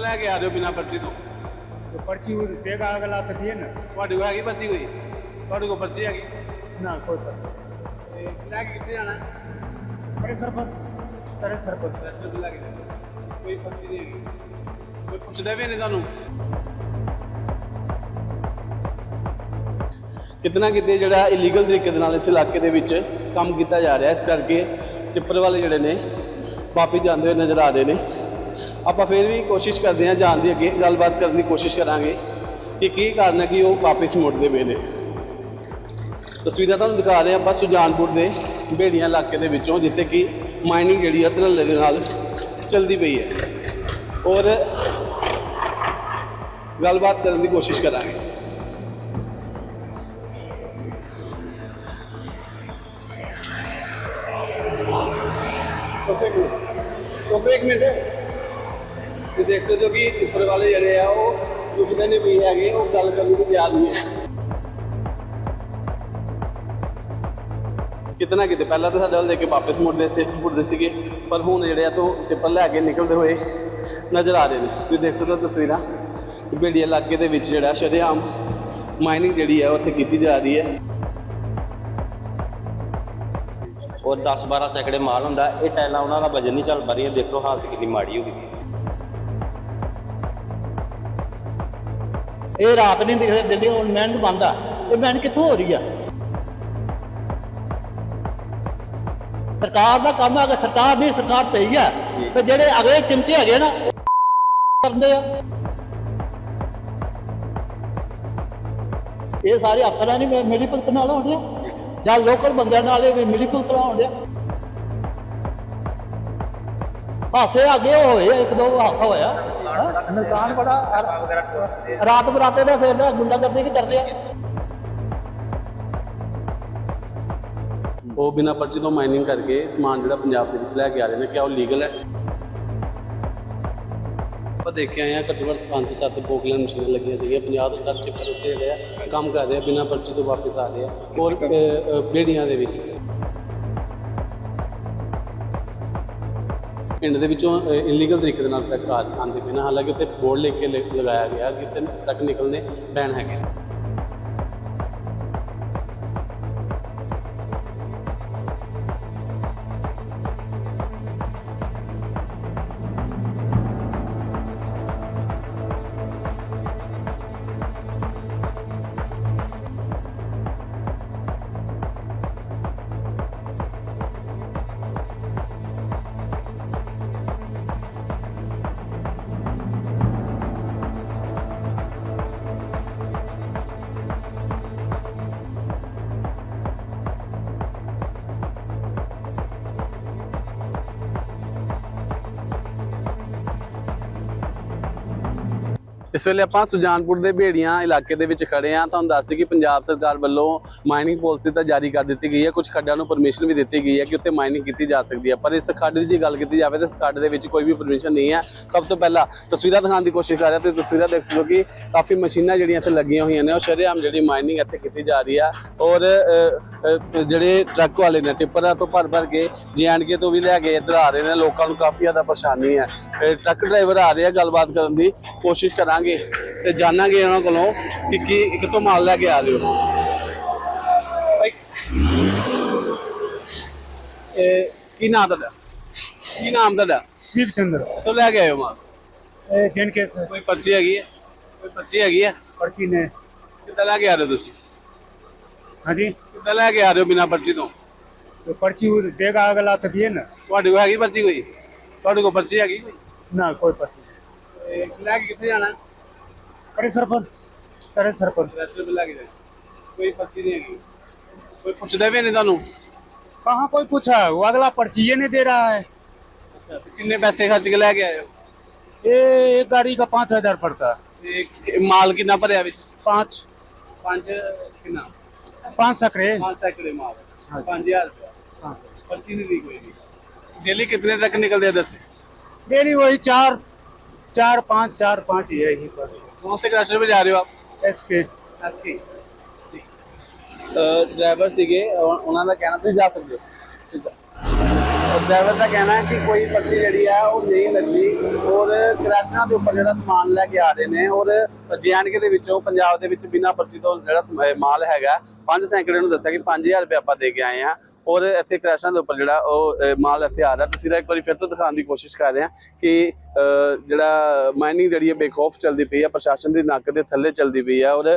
ਲੈ ਕੇ ਆ ਜਾਓ ਬਿਨਾ ਪਰਚੀ ਤੋਂ। ਤੇ ਪਰਚੀ ਉਹ ਦੇਗਾ ਅਗਲਾ ਤਾਂ ਦੇ ਨਾ। ਤੁਹਾਡੇ ਕੋਲ ਹੈਗੀ ਪਰਚੀ ਕੋਈ? ਤੁਹਾਡੇ ਕੋਲ ਪਰਚੀ ਹੈਗੀ? ਨਾ ਕੋਈ ਪਰਚੀ ਤੇ ਲੈ ਕੇ ਕਿੱਥੇ ਜਾਣਾ? ਅਰੇ ਸਰਪੰਚ ਅਰੇ ਸਰਪੰਚ। ਵੈਸੇ ਵੀ ਲੈ ਕੇ ਕੋਈ ਪਰਚੀ ਨਹੀਂ ਹੈਗੀ। ਕੋਈ ਪੁੱਛਦਾ ਵੀ ਨਹੀਂ ਤੁਹਾਨੂੰ। ਕਿਤਨਾ ਕਿਤੇ ਜਿਹੜਾ ਇਲੀਗਲ ਤਰੀਕੇ ਦੇ ਨਾਲ ਇਸ ਇਲਾਕੇ ਦੇ ਵਿੱਚ ਕੰਮ ਕੀਤਾ ਜਾ ਰਿਹਾ ਇਸ ਕਰਕੇ ਟਿੱਪਰ ਵਾਲੇ ਜਿਹੜੇ ਨੇ ਵਾਪਸ ਜਾਂਦੇ ਹੋਏ ਨਜ਼ਰ ਆ ਰਹੇ ਨੇ। ਆਪਾਂ ਫਿਰ ਵੀ ਕੋਸ਼ਿਸ਼ ਕਰਦੇ ਹਾਂ ਜਾਣ ਦੀ ਅੱਗੇ ਗੱਲਬਾਤ ਕਰਨ ਦੀ ਕੋਸ਼ਿਸ਼ ਕਰਾਂਗੇ ਕਿ ਕੀ ਕਾਰਨ ਹੈ ਕਿ ਉਹ ਵਾਪਸ ਮੁੜਦੇ ਪਏ ਨੇ ਤਸਵੀਰਾਂ ਤੁਹਾਨੂੰ ਦਿਖਾ ਰਹੇ ਹਾਂ ਆਪਾਂ ਸੁਜਾਨਪੁਰ ਦੇ ਭੇੜੀਆਂ ਇਲਾਕੇ ਦੇ ਵਿੱਚੋਂ, ਜਿੱਥੇ ਕਿ ਮਾਈਨਿੰਗ ਜਿਹੜੀ ਆ ਧੜੱਲੇ ਦੇ ਨਾਲ ਚੱਲਦੀ ਪਈ ਹੈ। ਔਰ ਗੱਲਬਾਤ ਕਰਨ ਦੀ ਕੋਸ਼ਿਸ਼ ਕਰਾਂਗੇ। ਕੋਪੇ ਇੱਕ ਮਿੰਟ। ਤੁਸੀਂ ਦੇਖ ਸਕਦੇ ਹੋ ਕਿ ਉੱਪਰ ਵਾਲੇ ਜਿਹੜੇ ਆ, ਉਹ ਰੁਕਦੇ ਨਹੀਂ ਪਈ ਹੈਗੇ, ਉਹ ਗੱਲ ਕਰਨ ਨੂੰ ਤਿਆਰ ਨਹੀਂ ਹੈ। ਕਿਤਨਾ ਕਿਤੇ, ਪਹਿਲਾਂ ਤਾਂ ਸਾਡੇ ਵੱਲ ਦੇਖ ਕੇ ਵਾਪਸ ਮੁੜਦੇ ਸੀ, ਮੁੜਦੇ ਸੀਗੇ, ਪਰ ਹੁਣ ਜਿਹੜੇ ਆ, ਤੋਂ ਟਿੱਪਰ ਲੈ ਕੇ ਨਿਕਲਦੇ ਹੋਏ ਨਜ਼ਰ ਆ ਰਹੇ ਨੇ। ਤੁਸੀਂ ਦੇਖ ਸਕਦੇ ਹੋ ਤਸਵੀਰਾਂ ਕਿ ਬੇੜੀ ਇਲਾਕੇ ਦੇ ਵਿੱਚ ਜਿਹੜਾ ਸ਼ਰੇਆਮ ਮਾਈਨਿੰਗ ਜਿਹੜੀ ਹੈ ਉਹ ਉੱਥੇ ਕੀਤੀ ਜਾ ਰਹੀ ਹੈ। ਔਰ 10 12 ਸੈਕੜੇ ਮਾਲ ਹੁੰਦਾ, ਇਹ ਟਾਈਲਾਂ ਉਹਨਾਂ ਦਾ ਵਜਨ ਨਹੀਂ ਚੱਲ ਪਾ ਰਹੀਆਂ, ਦੇਖੋ ਹਾਲਤ ਕਿੰਨੀ ਮਾੜੀ ਹੋ ਗਈ। ਇਹ ਰਾਤ ਨਹੀਂ ਦਿਖਦੇ ਦਿਨੇ ਹੁਣ ਮਿਹਨਤ ਬੰਦ ਆ ਇਹ ਮਿਹਨਤ ਕਿੱਥੋਂ ਹੋ ਰਹੀ ਆ? ਸਰਕਾਰ ਦਾ ਕੰਮ ਹੈ ਕਿ ਸਰਕਾਰ ਨਹੀਂ ਸਰਕਾਰ ਸਹੀ ਆ ਤੇ ਜਿਹੜੇ ਅਗਲੇ ਚਿਮਚੇ ਹੈਗੇ ਨਾ ਕਰਦੇ ਆ। ਇਹ ਸਾਰੇ ਅਫਸਰਾਂ ਨੇ ਮਿ- ਮਿਲੀ ਭਗਤ ਨਾਲ ਹੋਣ ਡਿਆ ਜਾਂ ਲੋਕਲ ਬੰਦਿਆਂ ਨਾਲ ਇਹ ਮਿਲੀ ਭਗਤ ਨਾਲ ਹੋਣ ਡਿਆ ਹਾਸੇ ਅੱਗੇ ਹੋਏ ਆ, ਇੱਕ ਦੋ ਹਾਸਾ ਹੋਇਆ। ਹੈਂ? ਨੁਕਸਾਨ ਬੜਾ ਰਾਤ ਬਰਾਤੇ ਦਾ ਫਿਰ ਗੁੰਡਾ ਵੀ ਕਰਦੇ ਆ ਉਹ ਬਿਨਾਂ ਪਰਚੀ ਤੋਂ ਮਾਈਨਿੰਗ ਕਰਕੇ ਸਮਾਨ ਜਿਹੜਾ ਪੰਜਾਬ ਦੇ ਵਿੱਚ ਲੈ ਕੇ ਆ ਰਹੇ ਨੇ ਕਿਆ ਉਹ ਲੀਗਲ ਹੈ ਆਪਾਂ ਦੇਖਿਆ ਆ ਘੱਟੋ ਘੱਟ ਪੰਜ ਤੋਂ ਸੱਤ ਪੋਕਲਨ ਮਸ਼ੀਨਾਂ ਲੱਗੀਆਂ ਸੀਗੀਆਂ 50 ਤੋਂ 60 ਚਿੱਪਰ ਉੱਥੇ ਜਿਹੜੇ ਆ ਕੰਮ ਕਰ ਰਹੇ ਆ ਬਿਨਾਂ ਪਰਚੀ ਤੋਂ ਵਾਪਸ ਆ ਰਹੇ ਆ ਔਰ ਅ, ਅ, ਬੇੜੀਆਂ ਦੇ ਵਿੱਚ ਪਿੰਡ ਦੇ ਵਿੱਚੋਂ ਇਲੀਗਲ ਤਰੀਕੇ ਦੇ ਨਾਲ ਟਰੱਕ ਆ- ਆਉਂਦੇ ਪਏ ਨੇ। ਹਾਲਾਂਕਿ ਉੱਥੇ ਬੋਰਡ ਲਿਖ ਕੇ ਲ- ਲਗਾਇਆ ਗਿਆ ਕਿ ਉੱਥੇ ਟਰੱਕ ਨਿਕਲਣੇ ਬੈਨ ਹੈਗੇ ਇਸ ਵੇਲੇ ਆਪਾਂ ਸੁਜਾਨਪੁਰ ਦੇ ਭੇੜੀਆਂ ਇਲਾਕੇ ਦੇ ਵਿੱਚ ਖੜੇ ਆ ਤੁਹਾਨੂੰ ਦੱਸ ਦਈਏ ਕਿ ਪੰਜਾਬ ਸਰਕਾਰ ਵੱਲੋਂ ਮਾਈਨਿੰਗ ਪਾਲਿਸੀ ਤਾਂ ਜਾਰੀ ਕਰ ਦਿੱਤੀ ਗਈ ਹੈ। ਕੁਝ ਖੱਡਾਂ ਨੂੰ ਪਰਮਿਸ਼ਨ ਵੀ ਦਿੱਤੀ ਗਈ ਹੈ ਕਿ ਉੱਥੇ ਮਾਈਨਿੰਗ ਕੀਤੀ ਜਾ ਸਕਦੀ ਹੈ। ਪਰ ਇਸ ਖੱਡ ਦੀ ਜੇ ਗੱਲ ਕੀਤੀ ਜਾਵੇ ਤਾਂ ਇਸ ਖੱਡ ਦੇ ਵਿੱਚ ਕੋਈ ਵੀ ਪਰਮਿਸ਼ਨ ਨਹੀਂ ਹੈ। ਸਭ ਤੋਂ ਪਹਿਲਾਂ ਤਸਵੀਰਾਂ ਦਿਖਾਉਣ ਦੀ ਕੋਸ਼ਿਸ਼ ਕਰ ਰਿਹਾ ਤੇ ਤਸਵੀਰਾਂ ਦੇਖ ਸਕਦੇ ਹੋ ਕਿ ਕਾਫੀ ਮਸ਼ੀਨਾਂ ਜਿਹੜੀਆਂ ਇੱਥੇ ਲੱਗੀਆਂ ਹੋਈਆਂ ਨੇ, ਉਹ ਸ਼ਰੇਆਮ ਜਿਹੜੀ ਮਾਈਨਿੰਗ ਇੱਥੇ ਕੀਤੀ ਜਾ ਰਹੀ ਆ ਔਰ ਜਿਹੜੇ ਟਰੱਕ ਵਾਲੇ ਨੇ, ਟਿੱਪਰਾਂ ਤੋਂ ਭਰ ਭਰ ਕੇ ਕੇ ਤੋਂ ਵੀ ਲੈ ਕੇ ਇੱਧਰ ਆ ਰਹੇ ਨੇ, ਲੋਕਾਂ ਨੂੰ ਕਾਫੀ ਜ਼ਿਆਦਾ ਪਰੇਸ਼ਾਨੀ ਹੈ। ਟਰੱਕ ਡਰਾਈਵਰ ਆ ਰਹੇ ਗੱਲਬਾਤ ਕਰਨ ਦੀ ਕੋਸ਼ਿਸ਼ ਕਰਾਂਗੇ ਤੇ ਜਾਣਾਂਗੇ ਉਹਨਾਂ ਕੋਲੋਂ ਕਿ ਕੀ ਕਿਤੋਂ ਮਾਲ ਲੈ ਕੇ ਆ ਰਹੇ ਹੋ। ਕੀ ਨਾਮ ਤੁਹਾਡਾ? ਕੀ ਨਾਮ ਤੁਹਾਡਾ? ਸ਼ਿਵ ਚੰਦਰ। ਤੋਂ ਲੈ ਕੇ ਆਏ ਮਾਲ? ਇਹ ਜਨ ਕੇਸ ਕੋਈ ਪਰਚੀ ਹੈਗੀ ਹੈ? ਕੋਈ ਪਰਚੀ ਹੈਗੀ ਹੈ? ਪਰਚੀ ਨੇ। ਕਿੱਦਾਂ ਲੈ ਕੇ ਆ ਰਹੇ ਹੋ ਤੁਸੀਂ? ਹਾਂਜੀ। ਕਿੱਦਾਂ ਲੈ ਕੇ ਆ ਰਹੇ ਹੋ ਬਿਨਾ ਪਰਚੀ ਤੋਂ? ਪਰਚੀ ਉਹ ਦੇਗਾ ਅਗਲਾ ਤਾਂ ਵੀ ਨਾ। ਤੁਹਾਡੇ ਕੋਲ ਹੈਗੀ ਪਰਚੀ ਕੋਈ? ਤੁਹਾਡੇ ਕੋਲ ਪਰਚੀ ਹੈਗੀ ਕੋਈ? ना कोई पर्ची नहीं। ਤੇ ਲੈ ਕੇ ਕਿੱਥੇ ਜਾਣਾ अरे सरपंच अरे सरपंच ਰੈਸਟੋਰੈਂਟ ਲੈ ਕੇ ਜਾਣਾ ਕੋਈ ਪਰਚੀ ਨਹੀਂ ਹੈਗੀ ਕੋਈ ਪੁੱਛਦਾ ਵੀ ਨਹੀਂ ਤੁਹਾਨੂੰ कहाँ कोई पूछा वो अगला पर्ची ये नहीं दे रहा है ਅੱਛਾ ਤੇ ਕਿੰਨੇ ਪੈਸੇ ਖਰਚ ਕੇ ਲੈ ਕੇ ਆਏ ਹੋ ये एक गाड़ी का पाँच हजार पड़ता है ਤੇ ਕਿ- ਮਾਲ ਕਿੰਨਾ ਭਰਿਆ ਵਿੱਚ पाँच ਪੰਜ ਕਿੰਨਾ पाँच सकरे ਪੰਜ ਸੈਕੜੇ ਮਾਲ 5000 ਰੁਪਏ ਪਰਚੀ ਨਹੀਂ ਦੀ ਕੋਈ ਵੀ ਡੇਲੀ ਕਿੰਨੇ ਟਰੱਕ ਨਿਕਲਦੇ ਆ ਦੱਸੇ डेली वही चार चार पाँच चार पाँच ही है यही बस कौन से क्लस्टर में जा रहे हो आप एस के ਐਸਕੇ ਡਰਾਈਵਰ ਸੀਗੇ ਉਹ- ਉਹਨਾਂ ਦਾ ਕਹਿਣਾ ਤੁਸੀਂ ਜਾ ਸਕਦੇ ਹੋ ਡਰਾਈਵਰ ਦਾ ਕਹਿਣਾ ਹੈ ਕਿ ਕੋਈ ਪਰਚੀ ਜਿਹੜੀ ਹੈ ਉਹ ਨਹੀਂ ਲੱਗੀ ਔਰ ਕ੍ਰੈਸ਼ਨਾਂ ਦੇ ਉੱਪਰ ਜਿਹੜਾ ਸਮਾਨ ਲੈ ਕੇ ਆ ਰਹੇ ਨੇ ਔਰ ਜੀਐਨਕੇ ਦੇ ਵਿੱਚੋਂ ਪੰਜਾਬ ਦੇ ਵਿੱਚ ਬਿਨਾਂ ਪਰਚੀ ਤੋਂ ਜਿਹੜਾ ਮਾਲ ਹੈਗਾ, ਪੰਜ ਸੈਂਕੜੇ ਨੂੰ ਦੱਸਿਆ ਕਿ 5000 ਰੁਪਏ ਆਪਾਂ ਦੇ ਕੇ ਆਏ ਆ ਔਰ ਇੱਥੇ ਕ੍ਰੈਸ਼ਨਾਂ ਦੇ ਉੱਪਰ ਜਿਹੜਾ ਉਹ ਮਾਲ ਇੱਥੇ ਆ ਰਿਹਾ। ਤਸਵੀਰਾਂ ਇੱਕ ਵਾਰੀ ਫਿਰ ਤੋਂ ਦਿਖਾਉਣ ਦੀ ਕੋਸ਼ਿਸ਼ ਕਰ ਰਹੇ ਹਾਂ ਕਿ ਜਿਹੜਾ ਮਾਈਨਿੰਗ ਜਿਹੜੀ ਹੈ ਬੇਖੌਫ ਚੱਲਦੀ ਪਈ ਹੈ ਪ੍ਰਸ਼ਾਸਨ ਦੀ ਨੱਕ ਦੇ ਥੱਲੇ ਚੱਲਦੀ ਪਈ ਹੈ ਔਰ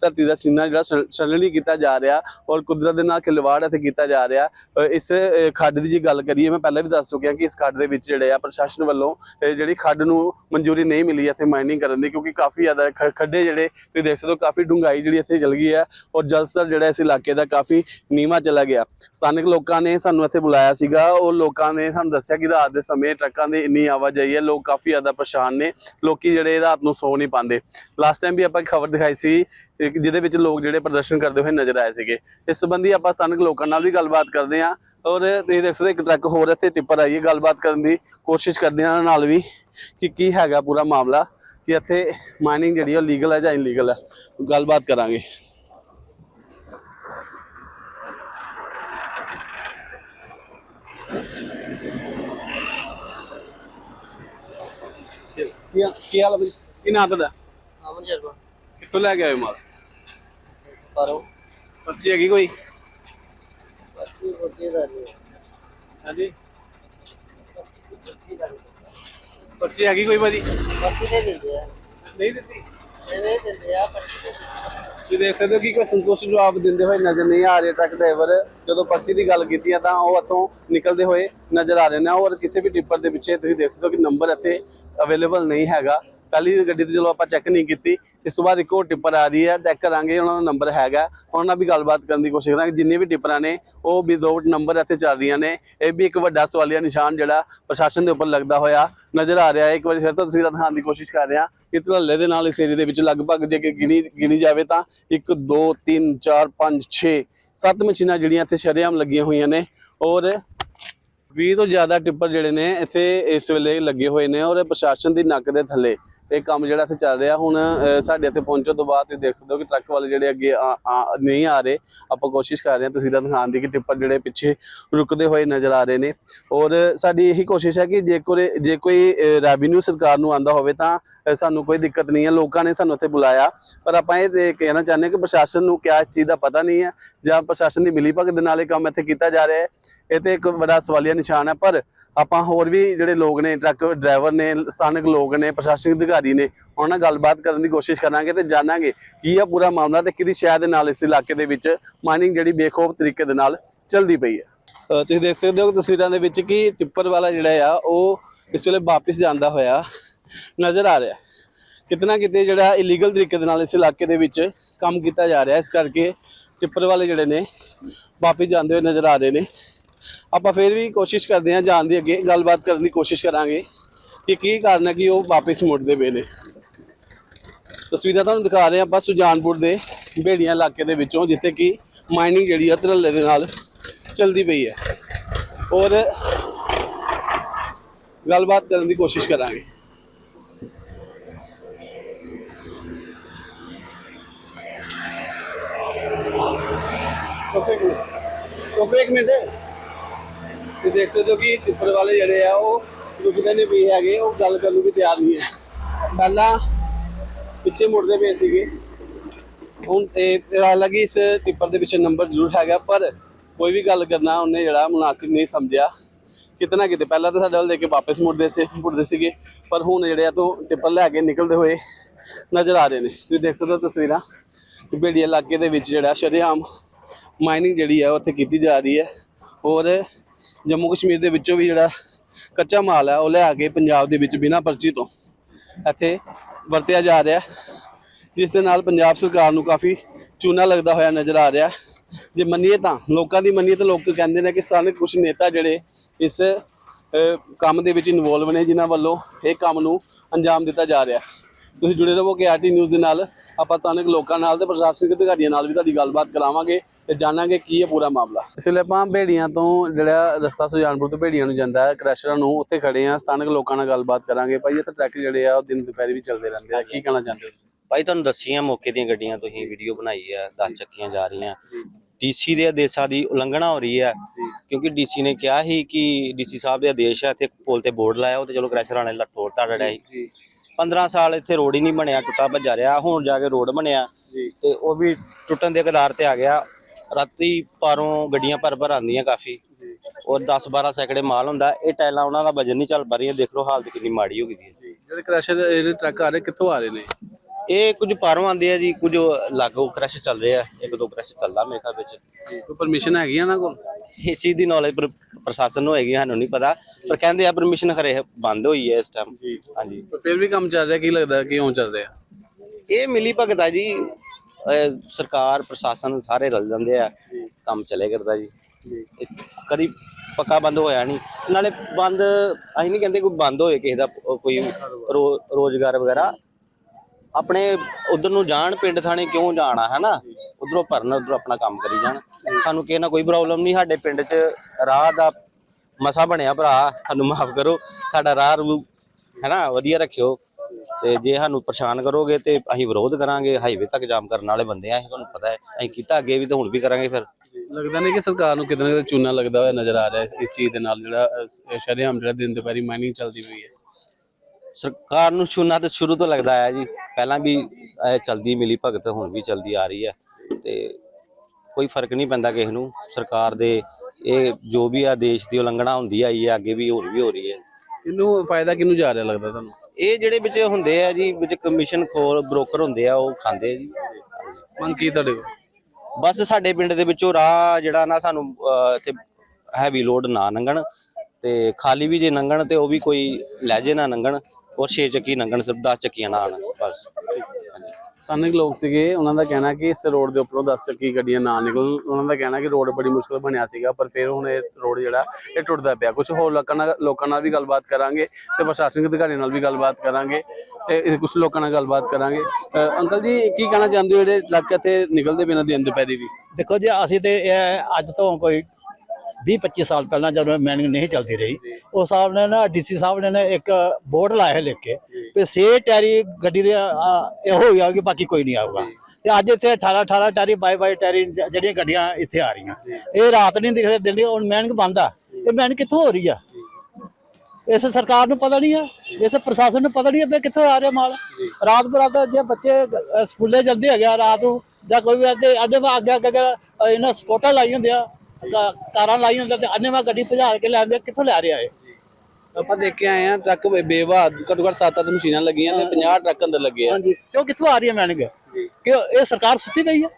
ਧਰਤੀ ਦਾ ਸੀਨਾ ਜਿਹੜਾ ਸਲਣੀ ਕੀਤਾ ਜਾ ਰਿਹਾ ਔਰ ਕੁਦਰਤ ਦੇ ਨਾਲ ਖਿਲਵਾੜ ਇੱਥੇ ਕੀਤਾ ਜਾ ਰਿਹਾ। ਇਸ ਖੱਡ ਦੀ ਜੀ ਗੱਲ ਕਰੀਏ, ਮੈਂ ਪਹਿਲਾਂ ਵੀ ਦੱਸ ਚੁੱਕਿਆ ਕਿ ਇਸ ਖੱਡ ਦੇ ਵਿੱਚ ਜਿਹੜੇ ਆ ਪ੍ਰਸ਼ਾਸਨ ਵੱਲੋਂ ਜਿਹੜੀ ਖੱਡ ਨੂੰ ਮਨਜ਼ੂਰੀ ਨਹੀਂ ਮਿਲੀ ਇੱਥੇ ਮਾਈਨਿੰਗ ਕਰਨ ਦੀ ਕਿਉਂਕਿ ਕਾਫੀ ਜ਼ਿਆਦਾ ਖੱਡੇ ਜਿਹੜੇ, ਤੁਸੀਂ ਦੇਖ ਸਕਦੇ ਹੋ ਕਾਫੀ ਡੂੰਘਾਈ ਜਿਹੜੀ ਇੱਥੇ ਚਲ ਗਈ ਹੈ ਔਰ ਜਲਸਤਰ ਜਿਹੜਾ ਇਸ ਇਲਾਕੇ ਦਾ ਕਾਫੀ ਨੀਵਾਂ ਚਲਾ ਗਿਆ। ਸਥਾਨਕ ਲੋਕਾਂ ਨੇ ਸਾਨੂੰ ਇੱਥੇ ਬੁਲਾਇਆ ਸੀਗਾ, ਉਹ ਲੋਕਾਂ ਨੇ ਸਾਨੂੰ ਦੱਸਿਆ ਕਿ ਰਾਤ ਦੇ ਸਮੇਂ ਟਰੱਕਾਂ ਦੀ ਇੰਨੀ ਆਵਾਜਾਈ ਹੈ, ਲੋਕ ਕਾਫੀ ਜ਼ਿਆਦਾ ਪਰੇਸ਼ਾਨ ਨੇ, ਲੋਕੀ ਜਿਹੜੇ ਰਾਤ ਨੂੰ ਸੌ ਨਹੀਂ ਪਾਉਂਦੇ। ਲਾਸਟ ਟਾਈਮ ਵੀ ਆਪਾਂ ਇੱਕ ਖਬਰ ਦਿਖਾਈ ਸੀ ਜਿਹਦੇ ਵਿੱਚ ਲੋਕ ਜਿਹੜੇ ਪ੍ਰਦਰਸ਼ਨ ਕਰਦੇ ਹੋਏ ਨਜ਼ਰ ਆਏ ਸੀਗੇ। ਇਸ ਸੰਬੰਧੀ ਆਪਾਂ ਸਥਾਨਕ ਲੋਕਾਂ ਨਾਲ ਵੀ ਗੱਲਬਾਤ ਕਰਦੇ ਹਾਂ ਔਰ ਤੁਸੀਂ ਦੇਖ ਸਕਦੇ ਇੱਕ ਟਰੱਕ ਹੋਰ ਇੱਥੇ ਟਿੱਪਰ ਆਈ ਹੈ, ਗੱਲਬਾਤ ਕਰਨ ਦੀ ਕੋਸ਼ਿਸ਼ ਕਰਦੇ ਹਾਂ ਉਹਨਾਂ ਨਾਲ ਵੀ ਕਿ ਕੀ ਹੈਗਾ ਪੂਰਾ ਮਾਮਲਾ। ਕਿ ਇੱਥੇ ਮਾਈਨਿੰਗ ਜਿਹੜੀ ਉਹ ਲੀਗਲ ਹੈ ਜਾਂ ਇਨਲੀਗਲ ਹੈ? ਗੱਲਬਾਤ ਕਰਾਂਗੇ। ਕੀ ਕੀ ਹਾਲ ਹੈ ਬਈ? ਕੀ ਨਾਂ ਤੁਹਾਡਾ? ਅਮਨ ਸ਼ਰਮਾ। ਕਿੱਥੋਂ ਲੈ ਕੇ ਆਏ ਮਾਲ? ਪਰੋ ਪਰਚੀ ਹੈਗੀ ਕੋਈ? ਪਰਚੀ ਪਰਚੀ ਦਾ ਜੀ। ਹਾਂਜੀ। ਪਰਚੀ ਹੈਗੀ ਕੋਈ ਭਾਜੀ? ਪਰਚੀ ਦੇ ਦਿੰਦੇ ਆ। ਨਹੀਂ ਦਿੱਤੀ? ਇਹ ਦਿੰਦੇ ਆ ਪਰਚੀ ਦੇ ਤੁਸੀਂ ਦੇਖ ਸਕਦੇ ਹੋ ਕਿ ਕੋਈ ਸੰਤੁਸ਼ਟ ਜਵਾਬ ਦਿੰਦੇ ਹੋਏ ਨਜ਼ਰ ਨਹੀਂ ਆ ਰਹੇ ਟਰੱਕ ਡਰਾਈਵਰ। ਜਦੋਂ ਪਰਚੀ ਦੀ ਗੱਲ ਕੀਤੀ ਹੈ ਤਾਂ ਉਹ ਇੱਥੋਂ ਨਿਕਲਦੇ ਹੋਏ ਨਜ਼ਰ ਆ ਰਹੇ ਨੇ। ਔਰ ਕਿਸੇ ਵੀ ਟਿੱਪਰ ਦੇ ਪਿੱਛੇ ਤੁਸੀਂ ਦੇਖ ਸਕਦੇ ਹੋ ਕਿ ਨੰਬਰ ਇੱਥੇ ਅਵੇਲੇਬਲ ਨਹੀਂ ਹੈਗਾ। ਪਹਿਲੀ ਗੱਡੀ ਤੇ ਚਲੋ ਆਪਾਂ ਚੈੱਕ ਨਹੀਂ ਕੀਤੀ, ਇਸ ਤੋਂ ਬਾਅਦ ਇੱਕ ਹੋਰ ਟਿੱਪਰ ਆ ਰਹੀ ਹੈ ਚੈੱਕ ਕਰਾਂਗੇ ਉਹਨਾਂ ਦਾ ਨੰਬਰ ਹੈਗਾ। ਉਹਨਾਂ ਨਾਲ ਵੀ ਗੱਲਬਾਤ ਕਰਨ ਦੀ ਕੋਸ਼ਿਸ਼ ਕਰਾਂਗੇ। ਜਿੰਨੇ ਵੀ ਟਿੱਪਰਾਂ ਨੇ, ਉਹ ਵਿਦਆਊਟ ਨੰਬਰ ਇੱਥੇ ਚੱਲ ਰਹੀਆਂ ਨੇ। ਇਹ ਵੀ ਇੱਕ ਵੱਡਾ ਸਵਾਲੀਆ ਨਿਸ਼ਾਨ ਜਿਹੜਾ ਪ੍ਰਸ਼ਾਸਨ ਦੇ ਉੱਪਰ ਲੱਗਦਾ ਹੋਇਆ ਨਜ਼ਰ ਆ ਰਿਹਾ ਹੈ। ਇੱਕ ਵਾਰੀ ਫਿਰ ਤੋਂ ਤਸਵੀਰਾਂ ਦਿਖਾਉਣ ਦੀ ਕੋਸ਼ਿਸ਼ ਕਰ ਰਿਹਾ। ਕਿ ਧੜੱਲੇ ਦੇ ਨਾਲ ਇਸ ਏਰੀਏ ਦੇ ਵਿੱਚ ਲਗਭਗ ਜੇ ਕਿ ਗਿਣੀ ਗਿਣੀ ਜਾਵੇ ਤਾਂ 1 2 3 4 5 6 7 ਮਸ਼ੀਨਾਂ ਜਿਹੜੀਆਂ ਇੱਥੇ ਸ਼ਰੇਆਮ ਲੱਗੀਆਂ ਹੋਈਆਂ ਨੇ। ਔਰ 20 ਤੋਂ ਜ਼ਿਆਦਾ ਟਿੱਪਰ ਜਿਹੜੇ ਨੇ ਇੱਥੇ ਇਸ ਵੇਲੇ ਲੱਗੇ ਹੋਏ ਨੇ ਔਰ ਪ੍ਰਸ਼ਾਸਨ ਦੀ ਨੱਕ ਦੇ ਥੱਲੇ। ਇਹ ਕੰਮ ਜਿਹੜਾ ਇੱਥੇ ਚੱਲ ਰਿਹਾ, ਹੁਣ ਸਾਡੇ ਇੱਥੇ ਪਹੁੰਚਣ ਤੋਂ ਬਾਅਦ ਤੁਸੀਂ ਦੇਖ ਸਕਦੇ ਹੋ ਕਿ ਟਰੱਕ ਵਾਲੇ ਜਿਹੜੇ ਅੱਗੇ ਆ- ਆ- ਨਹੀਂ ਆ ਰਹੇ। ਆਪਾਂ ਕੋਸ਼ਿਸ਼ ਕਰ ਰਹੇ ਹਾਂ ਤਸਵੀਰਾਂ ਦਿਖਾਉਣ ਦੀ ਕਿ ਟਿੱਪਰ ਜਿਹੜੇ ਪਿੱਛੇ ਰੁਕਦੇ ਹੋਏ ਨਜ਼ਰ ਆ ਰਹੇ ਨੇ। ਔਰ ਸਾਡੀ ਇਹੀ ਕੋਸ਼ਿਸ਼ ਹੈ ਕਿ ਜੇ ਕੋਈ ਜੇ ਕੋਈ ਰੈਵਨਿਊ ਸਰਕਾਰ ਨੂੰ ਆਂਦਾ ਹੋਵੇ ਤਾਂ ਸਾਨੂੰ ਕੋਈ ਦਿੱਕਤ ਨਹੀਂ ਹੈ। ਲੋਕਾਂ ਨੇ ਸਾਨੂੰ ਇੱਥੇ ਬੁਲਾਇਆ। ਪਰ ਆਪਾਂ ਇਹ ਕਹਿਣਾ ਚਾਹੁੰਦੇ ਹਾਂ ਕਿ ਪ੍ਰਸ਼ਾਸਨ ਨੂੰ ਕਿਆ ਇਸ ਚੀਜ਼ ਦਾ ਪਤਾ ਨਹੀਂ ਹੈ ਜਾਂ ਪ੍ਰਸ਼ਾਸਨ ਦੀ ਮਿਲੀ ਭਗਤ ਦੇ ਨਾਲ ਇਹ ਕੰਮ ਇੱਥੇ ਕੀਤਾ ਜਾ ਰਿਹਾ ਹੈ। ਇਹ ਤੇ ਇੱਕ ਬੜਾ ਸਵਾਲੀਆ ਨਿਸ਼ਾਨ ਹੈ। ਪਰ ਆਪਾਂ ਹੋਰ ਵੀ ਜਿਹੜੇ ਲੋਕ ਨੇ, ਟਰੱਕ ਡਰਾਈਵਰ ਨੇ, ਸਥਾਨਕ ਲੋਕ ਨੇ, ਪ੍ਰਸ਼ਾਸਨਿਕ ਅਧਿਕਾਰੀ ਨੇ, ਉਹਨਾਂ ਨਾਲ ਗੱਲਬਾਤ ਕਰਨ ਦੀ ਕੋਸ਼ਿਸ਼ ਕਰਾਂਗੇ ਤੇ ਜਾਣਾਂਗੇ ਕੀ ਆ ਪੂਰਾ ਮਾਮਲਾ ਤੇ ਕਿਹਦੀ ਸ਼ਾਇਦ ਦੇ ਨਾਲ ਇਸ ਇਲਾਕੇ ਦੇ ਵਿੱਚ ਮਾਈਨਿੰਗ ਜਿਹੜੀ ਬੇਖੌਫ ਤਰੀਕੇ ਦੇ ਨਾਲ ਚੱਲਦੀ ਪਈ ਹੈ। ਤੁਸੀਂ ਦੇਖ ਸਕਦੇ ਹੋ ਤਸਵੀਰਾਂ ਦੇ ਵਿੱਚ ਕਿ ਟਿੱਪਰ ਵਾਲਾ ਜਿਹੜਾ ਆ, ਉਹ ਇਸ ਵੇਲੇ ਵਾਪਸ ਜਾਂਦਾ ਹੋਇਆ ਨਜ਼ਰ ਆ ਰਿਹਾ। ਹੈ। ਕਿਤਨਾ ਕਿਤੇ ਜਿਹੜਾ ਇਲੀਗਲ ਤਰੀਕੇ ਦੇ ਨਾਲ ਇਸ ਇਲਾਕੇ ਦੇ ਵਿੱਚ ਕੰਮ ਕੀਤਾ ਜਾ ਰਿਹਾ। ਇਸ ਕਰਕੇ ਟਿੱਪਰ ਵਾਲੇ ਜਿਹੜੇ ਨੇ, ਵਾਪਸ ਜਾਂਦੇ ਹੋਏ ਨਜ਼ਰ ਆ ਰਹੇ ਨੇ। ਆਪਾਂ ਫਿਰ ਵੀ ਕੋਸ਼ਿਸ਼ ਕਰਦੇ ਹਾਂ ਜਾਣ ਦੀ ਅੱਗੇ, ਗੱਲਬਾਤ ਕਰਨ ਦੀ ਕੋਸ਼ਿਸ਼ ਕਰਾਂਗੇ ਕਿ ਕੀ ਕਾਰਨ ਹੈ ਕਿ ਉਹ ਵਾਪਸ ਮੁੜਦੇ ਪਏ ਨੇ। ਤਸਵੀਰਾਂ ਤੁਹਾਨੂੰ ਦਿਖਾ ਰਹੇ ਆਪਾਂ ਸੁਜਾਨਪੁਰ ਦੇ ਭੇੜੀਆਂ ਇਲਾਕੇ ਦੇ ਵਿੱਚੋਂ, ਜਿੱਥੇ ਕਿ ਮਾਈਨਿੰਗ ਜਿਹੜੀ ਆ ਧੜੱਲੇ ਦੇ ਨਾਲ ਚਲਦੀ ਪਈ ਹੈ। ਔਰ ਗੱਲਬਾਤ ਕਰਨ ਦੀ ਕੋਸ਼ਿਸ਼ ਕਰਾਂਗੇ। ਓਕੇ ਇੱਕ ਮਿੰਟ। ਓਕੇ ਇੱਕ ਤੁਸੀਂ ਦੇਖ ਸਕਦੇ ਹੋ ਕਿ ਟਿੱਪਰ ਵਾਲੇ ਜਿਹੜੇ ਆ, ਉਹ ਰੁਕਦੇ ਨਹੀਂ ਪਏ ਹੈਗੇ, ਉਹ ਗੱਲ ਕਰਨ ਨੂੰ ਵੀ ਤਿਆਰ ਨਹੀਂ ਹੈ। ਪਹਿਲਾਂ ਪਿੱਛੇ ਮੁੜਦੇ ਪਏ ਸੀਗੇ। ਹੁਣ ਇਹ ਹਾਲਾਂਕਿ ਇਸ ਟਿੱਪਰ ਦੇ ਪਿੱਛੇ ਨੰਬਰ ਜ਼ਰੂਰ ਹੈਗਾ, ਪਰ ਕੋਈ ਵੀ ਗੱਲ ਕਰਨਾ, ਉਹਨੇ ਜਿਹੜਾ ਮੁਨਾਸਿਬ ਨਹੀਂ ਸਮਝਿਆ। ਕਿਤਨਾ ਕਿਤੇ, ਪਹਿਲਾਂ ਤਾਂ ਸਾਡੇ ਵੱਲ ਦੇਖ ਕੇ ਵਾਪਸ ਮੁੜਦੇ ਸੀ, ਮੁੜਦੇ ਸੀਗੇ। ਪਰ ਹੁਣ ਜਿਹੜੇ ਆ, ਤੋਂ ਟਿੱਪਰ ਲੈ ਕੇ ਨਿਕਲਦੇ ਹੋਏ ਨਜ਼ਰ ਆ ਰਹੇ ਨੇ। ਤੁਸੀਂ ਦੇਖ ਸਕਦੇ ਹੋ ਤਸਵੀਰਾਂ ਕਿ ਬੇੜੀ ਇਲਾਕੇ ਦੇ ਵਿੱਚ ਜਿਹੜਾ ਸ਼ਰੇਆਮ ਮਾਈਨਿੰਗ ਜਿਹੜੀ ਹੈ ਉੱਥੇ ਕੀਤੀ ਜਾ ਰਹੀ ਹੈ। ਔਰ ਜੰਮੂ ਕਸ਼ਮੀਰ ਦੇ ਵਿੱਚੋਂ ਵੀ ਜਿਹੜਾ ਕੱਚਾ ਮਾਲ ਹੈ, ਉਹ ਲਿਆ ਕੇ ਪੰਜਾਬ ਦੇ ਵਿੱਚ ਬਿਨਾਂ ਪਰਚੀ ਤੋਂ ਇੱਥੇ ਵਰਤਿਆ ਜਾ ਰਿਹਾ ਜਿਸ ਦੇ ਨਾਲ ਪੰਜਾਬ ਸਰਕਾਰ ਨੂੰ ਕਾਫੀ ਚੂਨਾ ਲੱਗਦਾ ਹੋਇਆ ਨਜ਼ਰ ਆ ਰਿਹਾ ਜੇ ਮੰਨੀਏ ਤਾਂ ਲੋਕਾਂ ਦੀ ਮੰਨੀਏ ਤਾਂ ਲੋਕ ਕਹਿੰਦੇ ਨੇ ਕਿ ਸਥਾਨਕ ਕੁਝ ਨੇਤਾ ਜਿਹੜੇ ਇਸ ਕੰਮ ਦੇ ਵਿੱਚ ਇਨਵੋਲਵ ਨੇ, ਜਿਨ੍ਹਾਂ ਵੱਲੋਂ ਇਹ ਕੰਮ ਨੂੰ ਅੰਜਾਮ ਦਿੱਤਾ ਜਾ ਰਿਹਾ ਤੁਸੀਂ ਜੁੜੇ ਰਹੋ ਕਿ ਆਰਟੀ ਨਿਊਜ਼ ਦੇ ਨਾਲ। ਆਪਾਂ ਸਥਾਨਕ ਲੋਕਾਂ ਨਾਲ ਤੇ ਪ੍ਰਸ਼ਾਸਨਿਕ ਅਧਿਕਾਰੀਆਂ ਨਾਲ ਵੀ ਤੁਹਾਡੀ ਗੱਲਬਾਤ ਕਰਾਵਾਂਗੇ। ਤੇ ਜਾਣਾਂਗੇ ਕੀ ਹੈ ਪੂਰਾ ਮਾਮਲਾ। ਇਸ ਵੇਲੇ ਆਪਾਂ ਭੇੜੀਆਂ ਤੋਂ ਜਿਹੜਾ ਰਸਤਾ ਸੁਜਾਨਪੁਰ ਤੋਂ ਭੇੜੀਆਂ ਨੂੰ ਜਾਂਦਾ ਹੈ ਕ੍ਰੈਸ਼ਰਾਂ ਨੂੰ ਉੱਥੇ ਖੜੇ ਆ ਸਥਾਨਕ ਲੋਕਾਂ ਨਾਲ ਗੱਲਬਾਤ ਕਰਾਂਗੇ। ਭਾਈ ਇੱਥੇ ਟਰੱਕ ਜਿਹੜੇ ਆ ਉਹ ਦਿਨ ਦੁਪਹਿਰ ਵੀ ਚੱਲਦੇ ਰਹਿੰਦੇ ਆ। ਕੀ ਕਹਿਣਾ ਚਾਹੁੰਦੇ ਹੋ ਭਾਈ ਤੁਹਾਨੂੰ ਦੱਸੀਆਂ ਮੌਕੇ ਦੀਆਂ ਗੱਡੀਆਂ ਤੁਸੀਂ ਵੀਡੀਓ ਬਣਾਈ ਹੈ 10 ਚੱਕੀਆਂ ਜਾ ਰਹੀਆਂ। ਡੀਸੀ ਦੇ ਆਦੇਸ਼ਾਂ ਦੀ ਉਲੰਘਣਾ ਹੋ ਰਹੀ ਹੈ ਕਿਉਂਕਿ ਡੀਸੀ ਨੇ ਕਿਹਾ ਸੀ ਕਿ ਡੀਸੀ ਸਾਹਿਬ ਦੇ ਆਦੇਸ਼ ਹੈ ਤੇ ਪੁਲ ਤੇ ਬੋਰਡ ਲਾਇਆ ਉਹ ਤੇ ਚਲੋ ਕ੍ਰੈਸ਼ਰ ਵਾਲੇ ਲੱਟੋੜ ਟੜੜਿਆ ਸੀ। ਜੀ 15 ਸਾਲ ਇੱਥੇ ਰੋਡ ਹੀ ਨਹੀਂ ਬਣਿਆ ਟੁੱਟਾ ਭੱਜਾ ਰਿਹਾ ਹੁਣ ਜਾ ਕੇ ਰੋਡ ਬਣਿਆ। ਤੇ ਉਹ ਵੀ ਟੁੱਟਣ ਦੇ ਕਦਾਰ ਤੇ ਆ ਗਿਆ। ਰਾਤੀ ਪਾਰੋਂ ਗੱਡੀਆਂ ਭਰ ਭਰ ਆਉਂਦੀਆਂ ਕਾਫੀ। ਔਰ 10 12 ਸੈਕੜੇ ਮਾਲ ਹੁੰਦਾ ਇਹ ਟਾਈਲਾਂ ਉਹਨਾਂ ਦਾ ਵਜਨ ਨਹੀਂ ਚੱਲ ਪਾ ਰਹੀਆਂ ਦੇਖ ਲਓ ਹਾਲਤ ਕਿੰਨੀ ਮਾੜੀ ਹੋ ਗਈ ਹੈ ਜੀ। ਜਿਹੜੇ ਕ੍ਰੈਸ਼ਰ ਜਿਹੜੇ ਟਰੱਕ ਆ ਰਹੇ ਕਿੱਥੋਂ ਆ ਰਹੇ ਨੇ? ਇਹ ਕੁਝ ਪਾਰੋਂ ਆਉਂਦੇ ਆ ਜੀ ਕੁਝ ਲਾਗੋ ਕ੍ਰੈਸ਼ ਚੱਲ ਰਿਹਾ ਇੱਕ ਦੋ ਕ੍ਰੈਸ਼ ਚੱਲਦਾ ਮੇਰੇ ਖਿਆਲ ਵਿੱਚ। ਕੋਈ ਪਰਮਿਸ਼ਨ ਹੈਗੀ ਆ ਇਹਨਾਂ ਕੋਲ? ਇਸ ਚੀਜ਼ ਦੀ ਨੌਲੇਜ ਪ੍ਰਸ਼ਾਸਨ ਨੂੰ ਹੈਗੀ ਸਾਨੂੰ ਨਹੀਂ ਪਤਾ। ਪਰ ਕਹਿੰਦੇ ਆ ਪਰਮਿਸ਼ਨ ਖਰੇ ਬੰਦ ਹੋਈ ਹੈ ਇਸ ਟਾਈਮ ਹਾਂਜੀ। ਪਰ ਫਿਰ ਵੀ ਕੰਮ ਚੱਲ ਰਿਹਾ ਕੀ ਲੱਗਦਾ ਕਿਉਂ ਚੱਲ ਰਿਹਾ? ਇਹ ਮਿਲੀ ਭਗਤ ਆ ਜੀ। ਸਰਕਾਰ ਪ੍ਰਸ਼ਾਸਨ ਸਾਰੇ ਰਲ ਜਾਂਦੇ ਆ ਕੰਮ ਚੱਲੇ ਕਰਦਾ ਜੀ। ਇਹ ਕਦੀ ਪੱਕਾ ਬੰਦ ਹੋਇਆ ਨਹੀਂ। ਨਾਲੇ ਬੰਦ ਅਸੀਂ ਨਹੀਂ ਕਹਿੰਦੇ ਕੋਈ ਬੰਦ ਹੋਏ ਕਿਸੇ ਦਾ ਕੋਈ ਰੋਜ਼ਗਾਰ ਵਗੈਰਾ। ਆਪਣੇ ਉਧਰ ਨੂੰ ਜਾਣ ਪਿੰਡ ਥਾਣੇ ਕਿਉਂ ਜਾਣਾ ਹੈ ਨਾ ਉਧਰੋਂ ਭਰਨ ਉਧਰੋਂ ਆਪਣਾ ਕੰਮ ਕਰੀ ਜਾਣ। ਸਾਨੂੰ ਕਿਸੇ ਨਾਲ ਕੋਈ ਪ੍ਰੋਬਲਮ ਨਹੀਂ ਸਾਡੇ ਪਿੰਡ 'ਚ ਰਾਹ ਦਾ ਮਸਾ ਬਣਿਆ ਭਰਾ। ਸਾਨੂੰ ਮਾਫ ਕਰੋ ਸਾਡਾ ਰਾਹ ਰੂ ਹੈ ਨਾ ਵਧੀਆ ਰੱਖਿਓ। ਤੇ ਜੇ ਸਾਨੂੰ ਪਰੇਸ਼ਾਨ ਕਰੋਗੇ ਤੇ ਅਸੀਂ ਵਿਰੋਧ ਕਰਾਂਗੇ ਹਾਈਵੇ ਤੱਕ ਜਾਮ ਕਰਨ ਵਾਲੇ ਬੰਦੇ ਆ ਅਸੀਂ ਤੁਹਾਨੂੰ ਪਤਾ ਹੈ। ਅਸੀਂ ਕੀਤਾ ਅੱਗੇ ਵੀ ਤੇ ਹੁਣ ਵੀ ਕਰਾਂਗੇ ਫਿਰ। ਲੱਗਦਾ ਨਹੀਂ ਕਿ ਸਰਕਾਰ ਨੂੰ ਨਾ ਕਿਤੇ ਚੂਨਾ ਲੱਗਦਾ ਹੋਇਆ ਨਜ਼ਰ ਆ ਰਿਹਾ ਇਸ- ਇਸ ਚੀਜ਼ ਦੇ ਨਾਲ ਜਿਹੜਾ ਸ਼ਰੇਆਮ ਜਿਹੜਾ ਦਿਨ ਦੁਪਹਿਰੀ ਮਾਈਨਿੰਗ ਚੱਲਦੀ ਪਈ ਹੈ। ਸਰਕਾਰ ਨੂੰ ਚੂਨਾ ਤੇ ਸ਼ੁਰੂ ਤੋਂ ਲੱਗਦਾ ਆਇਆ ਜੀ। ਪਹਿਲਾਂ ਵੀ ਇਹ ਚਲਦੀ ਮਿਲੀ ਭਗਤ ਹੁਣ ਵੀ ਚਲਦੀ ਆ ਰਹੀ ਹੈ। ਤੇ ਕੋਈ ਫ਼ਰਕ ਨਹੀਂ ਪੈਂਦਾ ਕਿਸੇ ਨੂੰ। ਸਰਕਾਰ ਦੇ ਇਹ ਜੋ ਵੀ ਆ ਦੇਸ਼ ਦੀ ਉਲੰਘਣਾ ਹੁੰਦੀ ਆਈ ਹੈ ਅੱਗੇ ਵੀ ਹੋਰ ਵੀ ਹੋ ਰਹੀ ਹੈ। ਕਿਹਨੂੰ ਫਾਇਦਾ ਕਿਹਨੂੰ ਜਾ ਰਿਹਾ ਲੱਗਦਾ ਤੁਹਾਨੂੰ? ਇਹ ਜਿਹੜੇ ਵਿੱਚ ਹੁੰਦੇ ਆ ਜੀ ਵਿੱਚ ਕਮਿਸ਼ਨ ਖੋਰ ਬ੍ਰੋਕਰ ਹੁੰਦੇ ਆ ਉਹ ਖਾਂਦੇ ਆ ਜੀ। ਮੰਗ ਕੀ ਤੁਹਾਡੇ ਕੋਲ? ਬਸ ਸਾਡੇ ਪਿੰਡ ਦੇ ਵਿੱਚੋਂ ਰਾਹ ਜਿਹੜਾ ਨਾ ਸਾਨੂੰ ਅਹ, ਇੱਥੇ ਹੈਵੀ ਲੋਡ ਨਾ ਲੰਘਣ ਤੇ ਖਾਲੀ ਵੀ ਜੇ ਲੰਘਣ ਤੇ ਉਹ ਵੀ ਕੋਈ ਲਹਿਜੇ ਨਾ ਲੰਘਣ ਔਰ 6 ਚੱਕੀ ਲੰਘਣ ਸਿਰਫ 10 ਚੱਕੀਆਂ ਨਾ ਆਉਣ ਬਸ। ਸਥਾਨਕ ਲੋਕ ਸੀਗੇ, ਉਹਨਾਂ ਦਾ ਕਹਿਣਾ ਕਿ ਇਸ ਰੋਡ ਦੇ ਉੱਪਰੋਂ 10 ਚੱਕੀ ਗੱਡੀਆਂ ਨਾ ਨਿਕਲਣ। ਉਹਨਾਂ ਦਾ ਕਹਿਣਾ ਕਿ ਰੋਡ ਬੜੀ ਮੁਸ਼ਕਲ ਬਣਿਆ ਸੀਗਾ, ਪਰ ਫਿਰ ਹੁਣ ਇਹ ਰੋਡ ਜਿਹੜਾ, ਇਹ ਟੁੱਟਦਾ ਪਿਆ। ਕੁਝ ਹੋਰ ਲੋਕਾਂ ਨਾਲ ਲੋਕਾਂ ਨਾਲ ਵੀ ਗੱਲਬਾਤ ਕਰਾਂਗੇ ਤੇ ਪ੍ਰਸ਼ਾਸਨਿਕ ਅਧਿਕਾਰੀਆਂ ਨਾਲ ਵੀ ਗੱਲਬਾਤ ਕਰਾਂਗੇ ਤੇ ਕੁਝ ਲੋਕਾਂ ਨਾਲ ਗੱਲਬਾਤ ਕਰਾਂਗੇ। ਅੰਕਲ ਜੀ, ਕੀ ਕਹਿਣਾ ਚਾਹੁੰਦੇ ਹੋ ਜਿਹੜੇ ਇਲਾਕੇ ਇੱਥੇ ਨਿਕਲਦੇ ਪਏ ਨੇ ਦਿਨ ਦੁਪਹਿਰੀ ਵੀ? ਦੇਖੋ ਜੀ, ਅਸੀਂ ਤੇ ਇਹ ਅੱਜ ਤੋਂ ਕੋਈ 20 25 ਸਾਲ ਪਹਿਲਾਂ ਜਦੋਂ ਮੈਨਿੰਗ ਨਹੀਂ ਚੱਲਦੀ ਰਹੀ ਉਸ ਸਾਹਿਬ ਨੇ ਨਾ ਡੀਸੀ ਸਾਹਿਬ ਨੇ ਨਾ ਇੱਕ ਬੋਰਡ ਲਾਇਆ ਲਿਖ ਕੇ ਵੀ ਸੇ ਟੈਰੀ ਗੱਡੀ ਦੇ ਇਹੋ ਹੀ ਆਉਗੀ ਬਾਕੀ ਕੋਈ ਨਹੀਂ ਆਊਗਾ। ਤੇ ਅੱਜ ਇੱਥੇ 18 18 ਟੈਰੀ 22 22 ਟੈਰੀ ਜਿਹੜੀਆਂ ਗੱਡੀਆਂ ਇੱਥੇ ਆ ਰਹੀਆਂ। ਇਹ ਰਾਤ ਨਹੀਂ ਦਿਖਦੇ ਦਿਨ ਨਹੀਂ ਹੁਣ ਮੈਨਿੰਗ ਬੰਦ ਆ। ਇਹ ਮੈਨਿੰਗ ਕਿੱਥੋਂ ਹੋ ਰਹੀ ਆ? ਇਸ ਸਰਕਾਰ ਨੂੰ ਪਤਾ ਨਹੀਂ ਆ ਇਸ ਪ੍ਰਸ਼ਾਸਨ ਨੂੰ ਪਤਾ ਨਹੀਂ ਆ ਵੀ ਕਿੱਥੋਂ ਆ ਰਿਹਾ ਮਾਲ। ਰਾਤ ਬਰਾਤ ਜੇ ਬੱਚੇ ਸਕੂਲੇ ਜਾਂਦੇ ਹੈਗੇ ਆ ਰਾਤ ਨੂੰ ਜਾਂ ਕੋਈ ਵੀ ਅੱਡੇ ਅੱਡੇ ਅੱਗੇ ਅੱਗੇ ਇਹਨਾਂ ਸਪੋਟਾਂ ਲਾਈ ਹੁੰਦੇ ਆ ਕਾਰਾਂ ਲਾਈ ਹੁੰਦੀਆਂ ਤੇ ਅੰਨੇ ਵਾ ਗੱਡੀ ਭਜਾ ਕੇ ਲਿਆਉਂਦੇ ਆ, ਕਿੱਥੋਂ ਲੈ ਰਿਹਾ ਇਹ? ਆਪਾਂ ਦੇਖ ਕੇ ਆਏ ਆ ਟਰੱਕ ਬੇਵਾ ਘੱਟੋ ਘੱਟ 7-8 ਮਸ਼ੀਨਾਂ ਲੱਗੀਆਂ ਤੇ 50 ਟਰੱਕ ਅੰਦਰ ਲੱਗੇ ਆ। ਹਾਂਜੀ ਕਿਉਂ ਕਿੱਥੋਂ ਆ ਰਹੀ ਹੈ ਮੈਨਿੰਗ ਕਿ ਇਹ ਸਰਕਾਰ ਸੁੱਤੀ ਪਈ ਹੈ?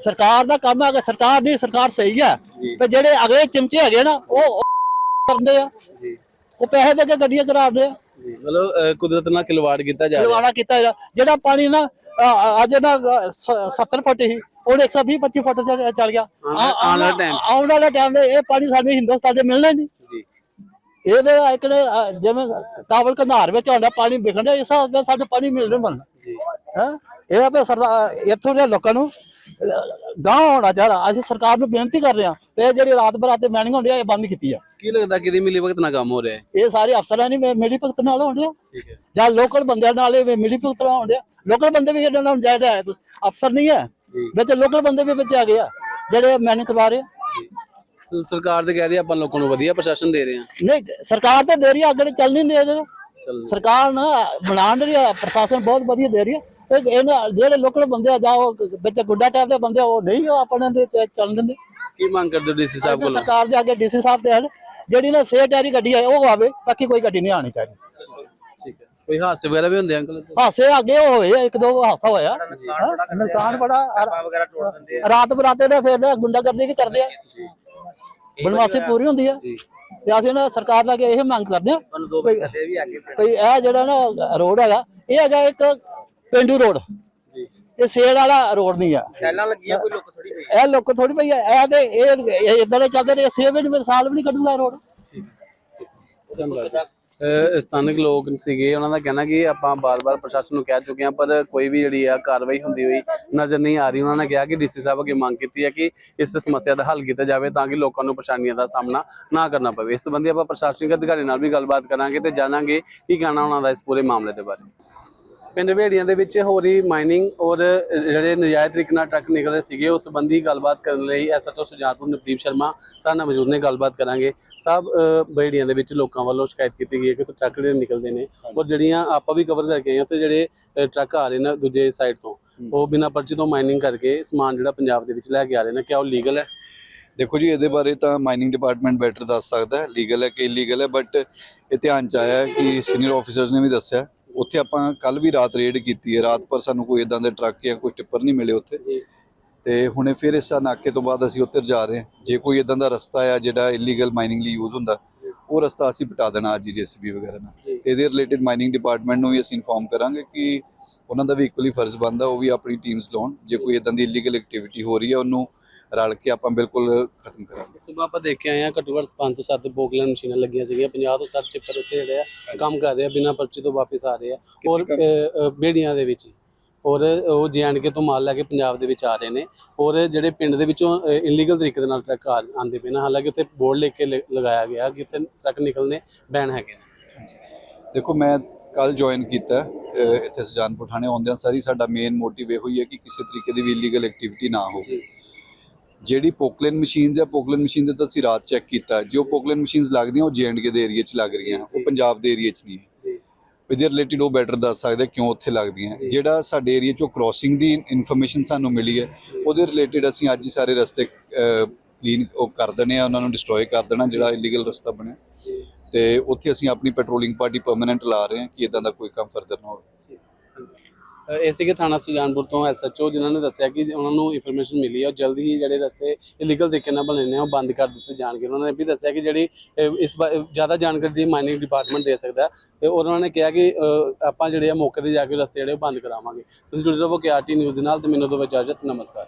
ਸਰਕਾਰ ਦਾ ਕੰਮ ਹੈ ਕਿ ਸਰਕਾਰ ਨਹੀਂ ਸਰਕਾਰ ਸਹੀ ਹੈ। ਤੇ ਜਿਹੜੇ ਅਗਲੇ ਚਮਚੇ ਹੈਗੇ ਨਾ ਉਹ ਕਰਦੇ ਆ। ਉਹ ਪੈਸੇ ਦੇ ਕੇ ਗੱਡੀਆਂ ਕਰਾਉਂਦੇ ਆ। ਮਤਲਬ ਅਹ, ਕੁਦਰਤ ਨਾਲ ਖਿਲਵਾੜ ਕੀਤਾ ਜਾ ਰਿਹਾ। ਕੀਤਾ ਜਾ- ਜਿਹੜਾ ਪਾਣੀ ਨਾ ਅ, ਅ, ਅੱਜ ਨਾ ਅ, ਸ- 70 ਫੁੱਟ ਹੀ ਉਹ 120 25 ਫੁੱਟ ਚ ਚੱਲ ਗਿਆ। ਆਉਣ ਵਾਲੇ- time ਆਉਣ ਵਾਲੇ ਟਾਈਮ ਦੇ ਇਹ ਪਾਣੀ ਸਾਨੂੰ ਹਿੰਦੁਸਤਾਨ ਦੇ ਮਿਲਣਾ ਨਹੀਂ। ਜੀ। ਇਹਦੇ ਇੱਕ ਨੇ, ਅ, ਜਿਵੇਂ ਕਾਬਲ ਕੰਧਾਰ ਵਿੱਚ ਆਉਂਦਾ ਪਾਣੀ ਵਿਖੰਡਾ ਇਸ ਹਿਸਾਬ ਨਾਲ ਸਾਡੇ ਪਾਣੀ ਮਿਲ ਰਿਹਾ ਮਨ ਜੀ। ਹੈ? ਇਹ ਆਪੇ ਸਰਦਾਰ ਇੱਥੋਂ ਦੇ ਲੋਕਾਂ ਨੂੰ ਗਾਂ ਹੋਣਾ ਚਾਹੀਦਾ। ਅਸੀਂ ਸਰਕਾਰ ਨੂੰ ਬੇਨਤੀ ਕਰ ਰਹੇ ਹਾਂ ਤੇ ਇਹ ਜਿਹੜੀ ਰਾਤ ਬਰਾਤ ਤੇ ਮੈਨਿੰਗ ਹੁੰਦੀ ਆ ਇਹ ਬੰਦ ਕੀਤੀ ਆ। ਕੀ ਲੱਗਦਾ ਕਿਹਦੀ ਮਿਲੀ ਵਕਤ ਨਾਲ ਕੰਮ ਹੋ ਰਿਹਾ ਇਹ ਸਾਰੇ ਅਫਸਰਾਂ ਨਹੀਂ ਮਿਲੀ ਭਗਤ ਨਾਲ ਹੋਣ ਡਿਆ। ਠੀਕ ਹੈ। ਜਾਂ ਲੋਕਲ ਬੰਦਿਆਂ ਨਾਲ ਇਹ ਮਿਲੀ ਭਗਤ ਨਾਲ ਹੋਣ ਡਿਆ। ਲੋਕਲ ਬੰਦੇ ਵੀ ਇਹਨਾਂ ਨਾਲ ਜਾਇਦਾ ਹੈ। ਅਫਸਰ ਨਹੀਂ ਹੈ। ਵਿੱਚ ਲੋਕਲ ਬੰਦੇ ਵੀ ਵਿੱਚ ਆ ਗਏ ਆ ਜਿਹੜੇ ਮੈਨਿੰਗ ਕਰਵਾ ਰਹੇ। ਆ। ਸਰਕਾਰ ਤੇ ਕਹਿ ਰਹੀ ਆਪਾਂ ਲੋਕਾਂ ਨੂੰ ਵਧੀਆ ਪ੍ਰਸ਼ਾਸਨ ਦੇ ਰਹੇ ਹਾਂ। ਨਹੀਂ ਸਰਕਾਰ ਤੇ ਦੇ ਰਹੀ ਆ ਅੱਗੇ ਚੱਲ ਨਹੀਂ ਦੇ ਰਹੇ। ਸਰਕਾਰ ਨਾ ਬਣਾਉਣ ਰਹੀ ਆ ਪ੍ਰਸ਼ਾਸਨ ਬਹੁਤ ਵਧੀਆ ਦੇ ਰਹੀ ਆ। ਇਹਨਾਂ ਜਿਹੜੇ ਲੋਕਲ ਬੰਦੇ ਆ ਜਾਂ ਉਹ ਵਿੱਚ ਗੁੱਡਾ ਟਾਈਪ ਦੇ ਬੰਦੇ ਆ, ਉਹ ਨਹੀਂ ਉਹ ਆਪਣੇ ਦੇ ਚੱਲਣ ਦਿੰਦੇ। ਕੀ ਮੰਗ ਕਰਦੇ ਡੀਸੀ ਸਾਹਿਬ ਕੋਲੋਂ ਸਰਕਾਰ ਦੇ ਅੱਗੇ ਡੀਸੀ ਸਾਹਿਬ ਤੇ ਹਨ ਜਿਹੜੀ ਨਾ ਸੇ ਟੈਰੀ ਗੱਡੀ ਹੈ ਉਹ ਆਵੇ ਬਾਕੀ ਕੋਈ ਗੱਡੀ ਨਹੀਂ ਆਣੀ ਚਾਹੀਦੀ। ਕੋਈ ਹਾਦਸੇ ਵਗੈਰਾ ਵੀ ਹੁੰਦੇ ਆ ਅੰਕਲ? ਹਾਸੇ ਅੱਗੇ ਹੋਏ ਆ, ਇੱਕ ਦੋ ਹਾਸਾ ਹੋਇਆ। ਹੈਂ? ਨੁਕਸਾਨ ਬੜਾ ਰਾਤ ਬਰਾਤੇ ਨੇ ਫਿਰ ਨਾ ਗੁੰਡਾਗਰਦੀ ਵੀ ਕਰਦੇ ਆ। ਬਨਵਾਸੀ ਪੂਰੀ ਹੁੰਦੀ ਆ। ਜੀ। ਤੇ ਅਸੀਂ ਨਾ ਸਰਕਾਰ ਦਾ ਅੱਗੇ ਇਹ ਮੰਗ ਕਰਦੇ ਆ ਵੀ ਵੀ ਇਹ ਜਿਹੜਾ ਨਾ ਰੋਡ ਹੈਗਾ ਇਹ ਹੈਗਾ ਇੱਕ ਪਿੰਡੂ ਰੋਡ। ਜੀ। ਇਹ ਸੇਲ ਵਾਲਾ ਰੋਡ ਨਹੀਂ ਆ। ਟੈਲਾਂ ਲੱਗੀਆਂ ਕੋਈ ਲੁੱਕ ਥੋੜੀ ਪਈ ਇਹ ਲੋਕ ਥੋੜੀ ਪਈ ਆ। ਇਹ ਤੇ ਇਹ ਇਦਾਂ ਦੇ ਚੱਲਦੇ ਨੇ ਸੇਵ ਵੀ ਨਹੀਂ ਸਾਲ ਵੀ ਨਹੀਂ ਕੱਢੂਗਾ ਰੋਡ। ਧੰਨਵਾਦ ਸਥਾਨਕ ਲੋਕ ਸੀਗੇ, ਉਹਨਾਂ ਦਾ ਕਹਿਣਾ ਕਿ ਆਪਾਂ ਬਾਰ-ਬਾਰ ਪ੍ਰਸ਼ਾਸਨ ਨੂੰ ਕਹਿ ਚੁੱਕੇ ਹਾਂ, ਪਰ ਕੋਈ ਵੀ ਜਿਹੜੀ ਆ ਕਾਰਵਾਈ ਹੁੰਦੀ ਹੋਈ ਨਜ਼ਰ ਨਹੀਂ ਆ ਰਹੀ। ਉਹਨਾਂ ਨੇ ਕਿਹਾ ਕਿ ਡੀਸੀ ਸਾਹਿਬ ਅੱਗੇ ਮੰਗ ਕੀਤੀ ਹੈ ਕਿ ਇਸ ਸਮੱਸਿਆ ਦਾ ਹੱਲ ਕੀਤਾ ਜਾਵੇ ਤਾਂ ਕਿ ਲੋਕਾਂ ਨੂੰ ਪਰੇਸ਼ਾਨੀਆਂ ਦਾ ਸਾਹਮਣਾ ਨਾ ਕਰਨਾ ਪਵੇ। ਇਸ ਸੰਬੰਧੀ ਆਪਾਂ ਪ੍ਰਸ਼ਾਸਨਿਕ ਅਧਿਕਾਰੀ ਨਾਲ ਵੀ ਗੱਲਬਾਤ ਕਰਾਂਗੇ ਤੇ ਜਾਣਾਂਗੇ ਕੀ ਕਹਿਣਾ ਉਹਨਾਂ ਦਾ ਇਸ ਪੂਰੇ ਮਾਮਲੇ ਦੇ ਬਾਰੇ। ਪਿੰਡ ਭੇੜੀਆਂ ਦੇ ਵਿੱਚ ਹੋ ਰਹੀ ਮਾਈਨਿੰਗ ਔਰ ਜਿਹੜੇ ਨਜਾਇਜ਼ ਤਰੀਕੇ ਨਾਲ ਟਰੱਕ ਨਿਕਲ ਰਹੇ ਸੀਗੇ ਉਸ ਸੰਬੰਧੀ ਗੱਲਬਾਤ ਕਰਨ ਲਈ ਐਸਐਚਓ ਸੁਜਾਨਪੁਰ ਨਵਦੀਪ ਸ਼ਰਮਾ ਸਾਡੇ ਨਾਲ ਮੌਜੂਦ ਨੇ ਗੱਲਬਾਤ ਕਰਾਂਗੇ। ਸਾਹਿਬ ਅ, ਭੇੜੀਆਂ ਦੇ ਵਿੱਚ ਲੋਕਾਂ ਵੱਲੋਂ ਸ਼ਿਕਾਇਤ ਕੀਤੀ ਗਈ ਹੈ ਕਿ ਉੱਥੇ ਟਰੱਕ ਜਿਹੜੇ ਨਿਕਲਦੇ ਨੇ ਔਰ ਜਿਹੜੀਆਂ ਆਪਾਂ ਵੀ ਕਵਰ ਕਰਕੇ ਆਏ ਹਾਂ ਤੇ ਜਿਹੜੇ ਟਰੱਕ ਆ ਰਹੇ ਨੇ ਦੂਜੇ ਸਾਈਡ ਤੋਂ ਉਹ ਬਿਨਾਂ ਪਰਚੀ ਤੋਂ ਮਾਈਨਿੰਗ ਕਰਕੇ ਸਮਾਨ ਜਿਹੜਾ ਪੰਜਾਬ ਦੇ ਵਿੱਚ ਲੈ ਕੇ ਆ ਰਹੇ ਨੇ ਕਿਆ ਉਹ ਲੀਗਲ ਹੈ? ਦੇਖੋ ਜੀ ਇਹਦੇ ਬਾਰੇ ਤਾਂ ਮਾਈਨਿੰਗ ਡਿਪਾਰਟਮੈਂਟ ਬੈਟਰ ਦੱਸ ਸਕਦਾ ਹੈ ਲੀਗਲ ਹੈ ਕਿ ਇਲੀਗਲ ਹੈ ਬਟ ਇਹ ਧਿਆਨ ਚ ਆਇਆ ਕਿ ਸੀਨੀਅਰ ਆਫੀਸਰਸ ਨੇ ਵੀ ਦੱਸਿਆ ਉੱਥੇ ਆਪਾਂ ਕੱਲ ਵੀ ਰਾਤ ਰੇਡ ਕੀਤੀ ਹੈ ਰਾਤ ਪਰ ਸਾਨੂੰ ਕੋਈ ਇਦਾਂ ਦੇ ਟਰੱਕ ਜਾਂ ਕੋਈ ਟਿੱਪਰ ਨਹੀਂ ਮਿਲੇ ਉੱਥੇ। ਤੇ ਹੁਣੇ ਫਿਰ ਇਸ ਨਾਕੇ ਤੋਂ ਬਾਅਦ ਅਸੀਂ ਉੱਧਰ ਜਾ ਰਹੇ ਹਾਂ। ਜੇ ਕੋਈ ਇਦਾਂ ਦਾ ਰਸਤਾ ਆ ਜਿਹੜਾ ਇਲੀਗਲ ਮਾਈਨਿੰਗ ਲਈ ਯੂਜ਼ ਹੁੰਦਾ ਉਹ ਰਸਤਾ ਅਸੀਂ ਪਟਾ ਦੇਣਾ ਅੱਜ ਜੀਸੀਬੀ ਵਗੈਰਾ ਨਾਲ। ਇਹਦੇ ਰਿਲੇਟਡ ਮਾਈਨਿੰਗ ਡਿਪਾਰਟਮੈਂਟ ਨੂੰ ਵੀ ਅਸੀਂ ਇਨਫੋਰਮ ਕਰਾਂਗੇ ਕਿ ਉਹਨਾਂ ਦਾ ਵੀ ਇਕੁਅਲੀ ਫਰਜ਼ ਬਣਦਾ ਉਹ ਵੀ ਆਪਣੀ ਟੀਮਸ ਲਾਉਣ। ਜੇ ਕੋਈ ਇਦਾਂ ਦੀ ਇਲੀਗਲ ਐਕਟੀਵਿਟੀ ਹੋ ਰਹੀ ਹੈ ਉਹਨੂੰ ਰਲ ਕੇ ਆਪਾਂ ਬਿਲਕੁਲ ਖਤਮ ਕਰਾਂਗੇ। ਸੁਬਾ ਆਪਾਂ ਦੇਖ ਕੇ ਆਏ ਆ ਘੱਟੋ ਘੱਟ 5 ਤੋਂ 7 ਬੋਗਲਨ ਮਸ਼ੀਨਾਂ ਲੱਗੀਆਂ ਸੀਗੀਆਂ 50 ਤੋਂ 60 ਟਿੱਪਰ ਉੱਥੇ ਜਿਹੜੇ ਆ ਕੰਮ ਕਰ ਰਹੇ ਆ ਬਿਨਾਂ ਪਰਚੀ ਤੋਂ ਵਾਪਸ ਆ ਰਹੇ ਆ। ਔਰ ਬੇੜੀਆਂ ਦੇ ਵਿੱਚ। ਔਰ ਉਹ ਜੀਐਨਕੇ ਤੋਂ ਮਾਲ ਲੈ ਕੇ ਪੰਜਾਬ ਦੇ ਵਿੱਚ ਆ ਰਹੇ ਨੇ। ਔਰ ਜਿਹੜੇ ਪਿੰਡ ਦੇ ਵਿੱਚੋਂ ਇਲੀਗਲ ਤਰੀਕੇ ਦੇ ਨਾਲ ਟਰੱਕ ਆਉਂਦੇ ਪਏ ਨੇ। ਹਾਲਾਂਕਿ ਉੱਥੇ ਬੋਰਡ ਲਿਖ ਕੇ ਲ- ਲਗਾਇਆ ਗਿਆ ਕਿ ਉੱਥੇ ਟਰੱਕ ਨਿਕਲਣੇ ਬੈਨ ਹੈਗੇ ਨੇ। ਦੇਖੋ ਮੈਂ ਕੱਲ ਜੁਆਇਨ ਕੀਤਾ ਇੱਥੇ ਸੁਜਾਨਪੁਰ ਥਾਣੇ ਆਉਂਦਿਆਂ ਸਾਰੀ ਸਾਡਾ ਮੇਨ ਮੋਟਿਵ ਇਹੋ ਹੀ ਹੈ ਕਿ ਕਿਸੇ ਤਰੀਕੇ ਦੀ ਵੀ ਇਲੀਗਲ ਐਕਟੀਵਿਟੀ ਨਾ ਹੋਵੇ। ਜਿਹੜੀ ਪੋਕਲਨ ਮਸ਼ੀਨਸ ਹੈ ਪੋਕਲਨ ਮਸ਼ੀਨ ਦੇ ਤਾਂ ਅਸੀਂ ਰਾਤ ਚੈੱਕ ਕੀਤਾ। ਜੋ ਪੋਕਲਨ ਮਸ਼ੀਨਸ ਲੱਗਦੀਆਂ ਉਹ ਜੀਐਂਡਕੇ ਦੇ ਏਰੀਆ 'ਚ ਲੱਗ ਰਹੀਆਂ। ਉਹ ਪੰਜਾਬ ਦੇ ਏਰੀਆ 'ਚ ਨਹੀਂ ਹੈ। ਇਹਦੇ ਰਿਲੇਟਡ ਉਹ ਬੈਟਰ ਦੱਸ ਸਕਦੇ ਕਿਉਂ ਉੱਥੇ ਲੱਗਦੀਆਂ। ਜਿਹੜਾ ਸਾਡੇ ਏਰੀਆ 'ਚੋਂ ਕ੍ਰੋਸਿੰਗ ਦੀ ਇਨਫੋਰਮੇਸ਼ਨ ਸਾਨੂੰ ਮਿਲੀ ਹੈ। ਉਹਦੇ ਰਿਲੇਟਡ ਅਸੀਂ ਅੱਜ ਹੀ ਸਾਰੇ ਰਸਤੇ ਕਲੀਨ ਉਹ ਕਰ ਦੇਣੇ ਆ ਉਹਨਾਂ ਨੂੰ ਡਿਸਟਰੋਏ ਕਰ ਦੇਣਾ ਜਿਹੜਾ ਇਲੀਗਲ ਰਸਤਾ ਬਣਿਆ। ਤੇ ਉੱਥੇ ਅਸੀਂ ਆਪਣੀ ਪੈਟਰੋਲਿੰਗ ਪਾਰਟੀ ਪਰਮਨੈਂਟ ਲਾ ਰਹੇ ਹਾਂ ਕਿ ਇਦਾਂ ਦਾ ਕੋਈ ਕੰਮ ਫਰਦਰ ਨਾ ਹੋਵੇ। ਅ, ਥਾਣਾ ਸੁਜਾਨਪੁਰ ਤੋਂ ਐਸਐਚਓ ਜਿਨ੍ਹਾਂ ਨੇ ਦੱਸਿਆ ਕਿ ਉਹਨਾਂ ਨੂੰ ਇਨਫੋਰਮੇਸ਼ਨ ਮਿਲੀ ਹੈ ਔਰ ਜਲਦੀ ਹੀ ਜਿਹੜੇ ਰਸਤੇ ਇਲੀਗਲ ਤਰੀਕੇ ਨਾਲ ਬਣੇ ਨੇ ਉਹ ਬੰਦ ਕਰ ਦਿੱਤੇ ਜਾਣਗੇ। ਉਹਨਾਂ ਨੇ ਇਹ ਵੀ ਦੱਸਿਆ ਕਿ ਜਿਹੜੀ ਇਸ ਬਾ- ਜ਼ਿਆਦਾ ਜਾਣਕਾਰੀ ਦੀ ਮਾਈਨਿੰਗ ਡਿਪਾਰਟਮੈਂਟ ਦੇ ਸਕਦਾ ਹੈ ਤੇ ਉਹਨਾਂ ਨੇ ਕਿਹਾ ਕਿ ਆਪਾਂ ਜਿਹੜੇ ਆ ਮੌਕੇ ਤੇ ਜਾ ਕੇ ਰਸਤੇ ਜਿਹੜੇ ਉਹ ਬੰਦ ਕਰਾਵਾਂਗੇ। ਤੁਸੀਂ ਜੁੜੇ ਰਹੋ ਕੇ ਆਰਟੀ ਨਿਊਜ਼ ਦੇ ਨਾਲ ਤੇ ਮੈਨੂੰ ਦੋ ਇਜਾਜ਼ਤ ਨਮਸਕਾਰ।